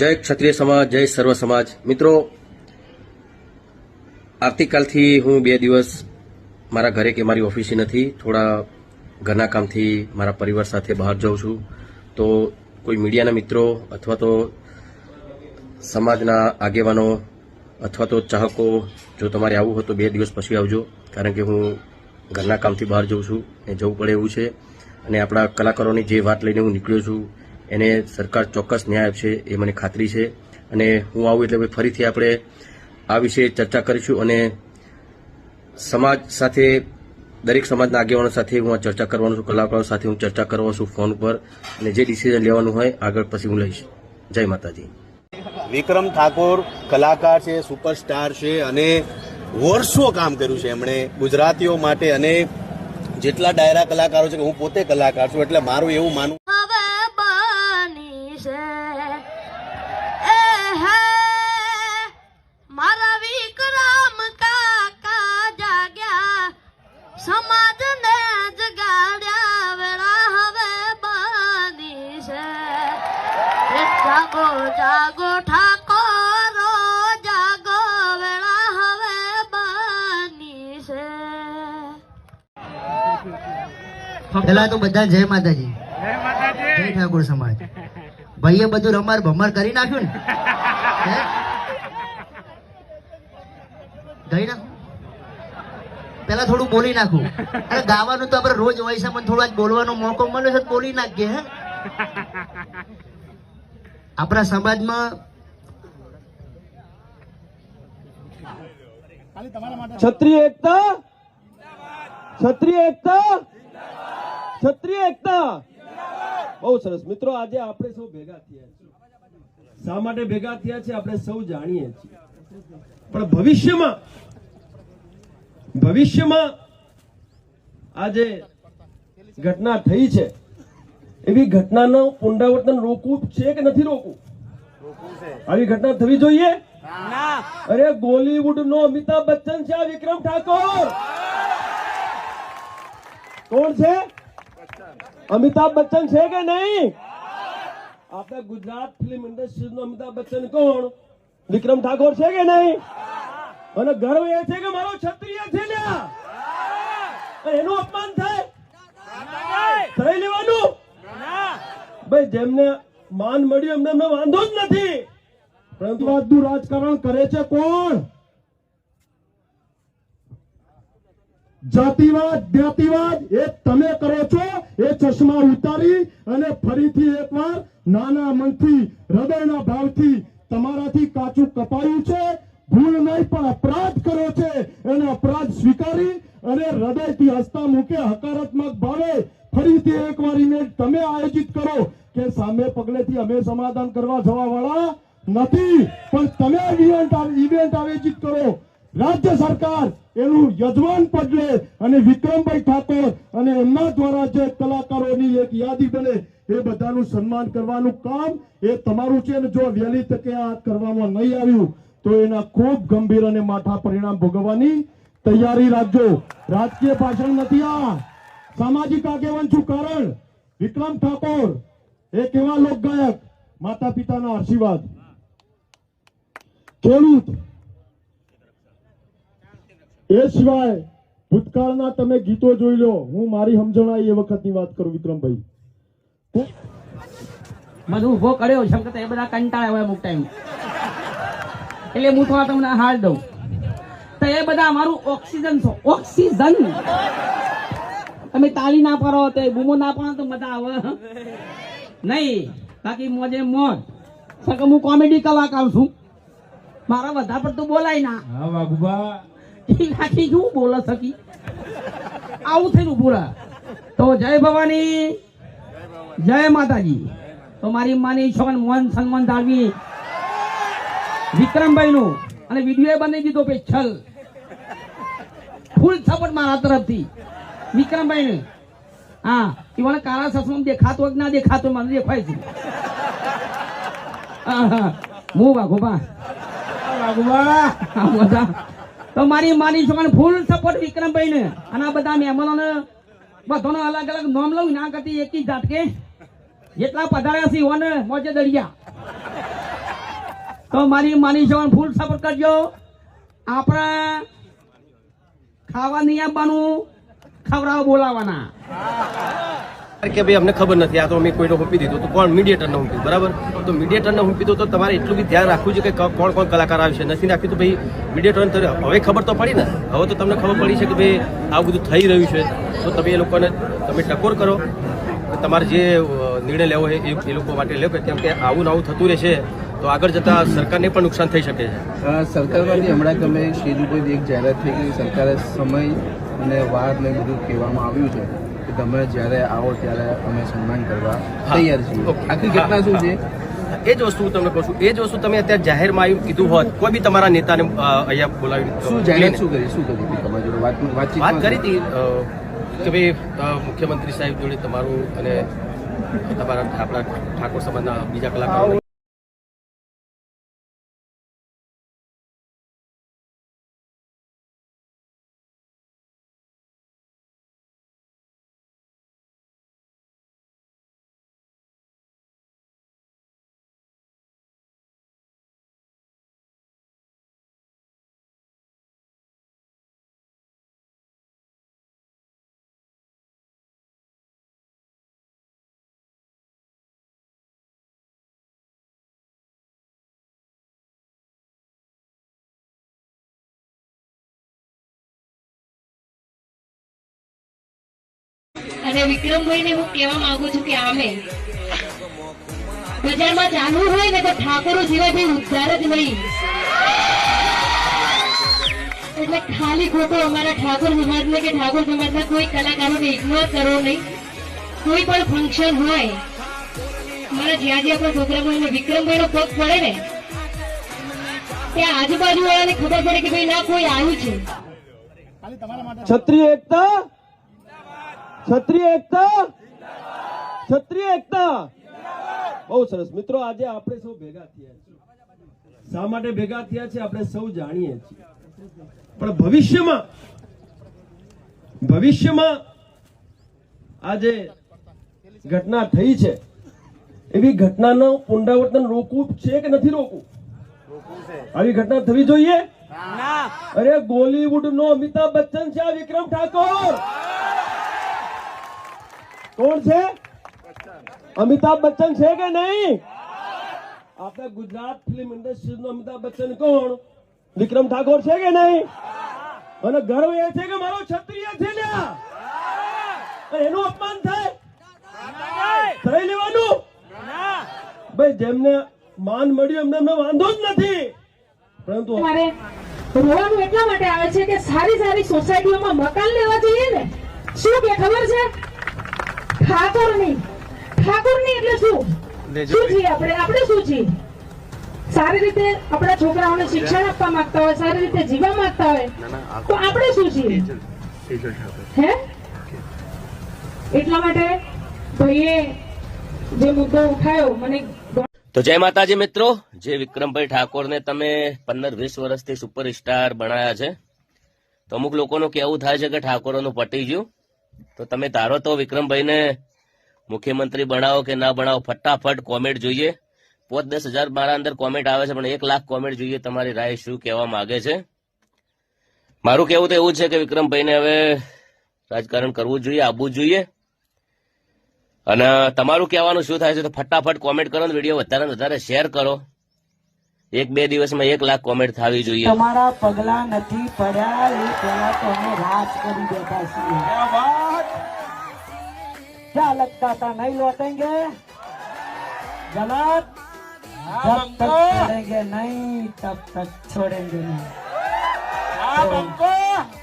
જય ક્ષત્રિય સમાજ, જય સર્વ સમાજ. મિત્રો, આવતીકાલથી હું બે દિવસ મારા ઘરે કે મારી ઓફિસે નથી. થોડા ઘરના કામથી મારા પરિવાર સાથે બહાર જાઉં છું. તો કોઈ મીડિયાના મિત્રો અથવા તો સમાજના આગેવાનો અથવા તો ચાહકો, જો તમારે આવવું હોય તો બે દિવસ પછી આવજો. કારણ કે હું ઘરના કામથી બહાર જઉં છું. ને જવું પડે એવું છે. અને આપણા કલાકારોની જે વાત લઈને હું નીકળ્યો છું એને સરકાર ચોક્કસ ન્યાય આપશે એ મને ખાતરી છે. અને હું આવું એટલે ફરીથી આપણે આ વિશે ચર્ચા કરીશું અને સમાજ સાથે, દરેક સમાજના આગેવાનો સાથે હું આ ચર્ચા કરવાનો છું, કલાકારો સાથે હું ચર્ચા કરવાનો છું ફોન પર અને જે ડિસિઝન લેવાનું હોય આગળ પછી હું લઈશ. જય માતાજી. વિક્રમ ઠાકોર કલાકાર છે સુપરસ્ટાર છે અને વર્ષો કામ કર્યું છે એમણે ગુજરાતીઓ માટે અને જેટલા ડાયરા કલાકારો છે કે હું પોતે કલાકાર છું એટલે મારું એવું માનવું પેલા તો બધા જય માતાજી. જય ઠાકોર સમાજ. ભાઈએ બધું રમાર ભમાર કરી નાખ્યું ને? ગઈ નાખું પેલા થોડું બોલી નાખું. અરે ગાવાનું તો આપણે રોજ હોય છે મને થોડું આજ બોલવાનો મોકો મળ્યો છે બોલી નાખીએ હે? આપણા સમાજમાં ક્ષત્રિય એકતા ક્ષત્રિય એકતા? ક્ષત્રિય એકતા? બહુ સરસ. મિત્રો આજે આપણે સૌ ભેગા થયા છીએ. શા માટે ભેગા થયા છે આપણે સૌ જાણીએ છીએ. પણ ભવિષ્યમાં ભવિષ્યમાં આજે ઘટના થઈ છે. એવી ઘટનાનો પુનરાવર્તન રોકવું છે કે નથી રોકવું? આવી ઘટના થવી જોઈએ? અરે બોલીવુડ નો અમિતાભ બચ્ચન છે આ વિક્રમ ઠાકોર! કોણ છે? અમિતાભ બચ્ચન છે કે નહીં? આપણે ગુજરાત ફિલ્મ ઇન્ડસ્ટ્રી નો અમિતાભ બચ્ચન કોણ? વિક્રમ ઠાકોર છે કે નહીં? અને ગર્વ એ છે કે મારો ક્ષત્રિય છે ને એનું અપમાન થાય? થઈ લેવાનું? ભાઈ, જેમને માન મળ્યું એમને એમને વાંધો જ નથી. પરંતુ આજનું રાજકારણ કરે છે કોણ? જાતિવાદ, જ્ઞાતિવાદ, એ તમે કરો છો, એ ચશ્મા ઉતારી અને ફરીથી એકવાર નાના મનથી, હૃદયના ભાવથી તમારાથી કાચું કપાયું છે. ભૂલ નહીં, પણ અપરાધ કર્યો છે. એને અપરાધ સ્વીકારી અને હૃદયથી હસતા મૂકે, હકારાત્મક ભાવે ફરીથી એકવાર ઇમેજ તમે આયોજિત કરો કે સામે પગલેથી અમે સમાધાન કરવા જવા વાળા નથી. પણ તમે ઇવેન્ટ આયોજિત કરો. રાજ્ય સરકાર એનું યજમાન પદ અને વિક્રમભાઈ ઠાકોર અને એમના દ્વારા જે કલાકારોની એક યાદી બને, એ બધાનું સન્માન કરવાનું કામ એ તમારું છે અને જો વહેલી તકે આ કરવામાં નહીં આવ્યું, તો એના ખૂબ ગંભીર અને માઠા પરિણામ ભોગવવાની તૈયારી રાખજો. રાજકીય ભાષણ નથી આ. સામાજિક આગેવાન છું કારણ વિક્રમ ઠાકોર, એક એવા લોકગાયક માતા પિતાના આશીર્વાદ. ખેડૂત એ સિવાય ભૂતકાળના તમે ગીતો જોઈ લો હું મારી સમજણ એ વખતની વાત કરું વિક્રમભાઈ. મને ઊભો કર્યો છે કે એ બધા કંટાળ્યા હોય અમુક ટાઈમ એટલે હું થોડા તમને હાર દઉં. તો એ બધા અમારું ઓક્સિજન છો. ઓક્સિજન? તમે તાલી ના પાડો તો બૂમો ના પાડો તો મજા આવે નહીં બાકી મોજે મોજ. સકે હું કોમેડી કલાકાર છું. મારા બધા પર તો બોલાય ના. હા વાઘુબા આખી શું બોલો સકી આવું થઈને ઉભું રહે તો જય ભવાની. જય માતાજી. તો મારી માની છોકન મન સન્માન દાળવી વિક્રમભાઈ નું અને વીડિયો બનાવી દીધો પે છલ. ફૂલ સપોર્ટ મારા તરફથી. વિક્રમભાઈ ને હા ઈવન કાળા સસમાં દેખાતો કે ના દેખાતો મને દેખાય છે. હા, હા. હું વાઘુભા વાઘુભા બધા. તો મારી માની છોકરાને ફૂલ સપોર્ટ વિક્રમભાઈ ને અને આ બધા મહેમાનોને બધાનો અલગ અલગ નામ લઉં, ના કરતી એકી ઝાટકે જેટલા પધાર્યા છે ઓને મોજે દરિયા. તો મારી માની જવાન ફૂલ સપોર્ટ કરજો. આપણે ખાવા નહીં આપવાનું, ખવડાવ બોલાવાના. કે ભાઈ અમને ખબર નથી, આ તો અમે કોઈને હુંપી દીધું તો કોણ મીડિયેટરને હુંપ્યું, બરાબર? તો મીડિયેટરને હુંપી દો તો તમારે એટલું બી ધ્યાન રાખવું છે કે કોણ કોણ કલાકાર આવશે. નથી રાખ્યું તો ભાઈ મીડિયેટરને હવે ખબર તો પડી ને. હવે તો તમને ખબર પડી છે કે ભાઈ આવું બધું થઈ રહ્યું છે. તો તમે એ લોકોને, તમે ટકોર કરો. તમારે જે નિર્ણય લેવો હોય એ લોકો માટે લેવો કેમ કે આવું આવું થતું રહેશે તો આગળ જતા સરકારને પણ નુકસાન થઈ શકે છે. સરકારમાંથી હમણાં તમે સ્ટેજ ઉપરથી એક જાહેરાત થઈ ગઈ સરકારે સમય અને વાર ને બધું કહેવામાં આવ્યું છે. કે તમે જ્યારે આવો ત્યારે અમે સન્માન કરવા તૈયાર છીએ. આખી ઘટના શું છે? એ જ વસ્તુ તમને કહું છું. એ જ વસ્તુ તમે અત્યારે જાહેરમાં આવ્યું કીધું હોત કોઈ બી તમારા નેતાને અહીંયા બોલાવી શું જાહેર શું કરી? શું કરી? હતી તમારી જોડે વાત વાતચીત વાત કરી હતી કે ભાઈ મુખ્યમંત્રી સાહેબ જોડે તમારું અને તમારા આપણા ઠાકોર સમાજના બીજા કલાકારો અને વિક્રમભાઈને હું કહેવા માંગુ છું કે આમે. બજારમાં જાણવું હોય ને તો ઠાકોરો સિવાય કોઈ ઉદ્ધાર જ નહીં. એટલે ખાલી ખોટો અમારા ઠાકોર સમાજને કે ઠાકોર સમાજના કોઈ કલાકારોને ઇગ્નોર કરો નહીં. કોઈ પણ ફંક્શન હોય, મારા જ્યાં જ્યાં પણ છોકરાભાઈ વિક્રમભાઈનો પગ પડે ને, ત્યાં આજુબાજુ વાળાને ખબર પડે કે ભાઈ ના, કોઈ આવ્યું છે. ક્ષત્રિય એકતા ક્ષત્રિય એકતા? ક્ષત્રિય એકતા? બહુ સરસ. મિત્રો આજે આપણે સૌ ભેગા થયા છીએ. શા માટે ભેગા થયા છે આપણે સૌ જાણીએ છીએ. પણ ભવિષ્યમાં ભવિષ્યમાં આજે ઘટના થઈ છે. એવી ઘટનાનો પુનરાવર્તન રોકવું છે કે નથી રોકવું? આવી ઘટના થવી જોઈએ? અરે બોલીવુડ નો અમિતાભ બચ્ચન છે આ વિક્રમ ઠાકોર. કોણ છે? અમિતાભ બચ્ચન છે કે નહીં? આપણા ગુજરાત ફિલ્મ ઇન્ડસ્ટ્રી નો અમિતાભ બચ્ચન કોણ? વિક્રમ ઠાકોર છે કે નહીં? અને ગર્વ એ છે કે મારો ક્ષત્રિય છે એનું અપમાન થાય? થઈ લેવાનું? ભાઈ, જેમને માન મળ્યું, એમને એમને વાંધો જ નથી. પરંતુ રોવાનું એટલા માટે આવે છે કે સારી સારી સોસાયટીઓમાં મકાન લેવા જઈએ ને. શું કે ખબર છે? ઠાકોરની. ઠાકોરની એટલે શું? શું છીએ આપણે આપણે શું છીએ સારી રીતે આપણા છોકરાઓને શિક્ષણ આપવા માંગતા હોય સારી રીતે જીવવા માંગતા હોય તો આપણે શું છીએ હે? એટલા માટે ભાઈએ જે મુદ્દો ઉઠાયો મને તો જય માતાજી મિત્રો. જે વિક્રમભાઈ ઠાકોરને તમે પંદર વીસ વર્ષથી સુપરસ્ટાર બનાયા છે. તો અમુક લોકોનું કેવું થાય છે કે ઠાકોરોનું પટી ગયું. તો તમે ધારો તો વિક્રમભાઈને મુખ્યમંત્રી બનાવો કે ના બનાવો, ફટાફટ કોમેન્ટ જોઈએ. પોત દસ હજાર મારા અંદર કોમેન્ટ આવે છે, પણ એક લાખ કોમેન્ટ જોઈએ તમારી રાય શું કહેવા માંગે છે. મારું કેવું તો એવું છે કે વિક્રમભાઈને હવે રાજકારણ કરવું જોઈએ, આવવું જોઈએ. અને તમારું કહેવાનું શું થાય છે તો ફટાફટ કોમેન્ટ કરો વીડિયો વધારે ને વધારે શેર કરો. એક બે દિવસમાં એક લાખ કોમેન્ટ થવી જોઈએ. તમારા પગલા નથી પડ્યા, એ પહેલા તો અમે રાજ કરી બેઠા છીએ. क्या लगता था नहीं लौटेंगे गलत जब तक छोड़ेंगे नहीं तब तक छोड़ेंगे नहीं तो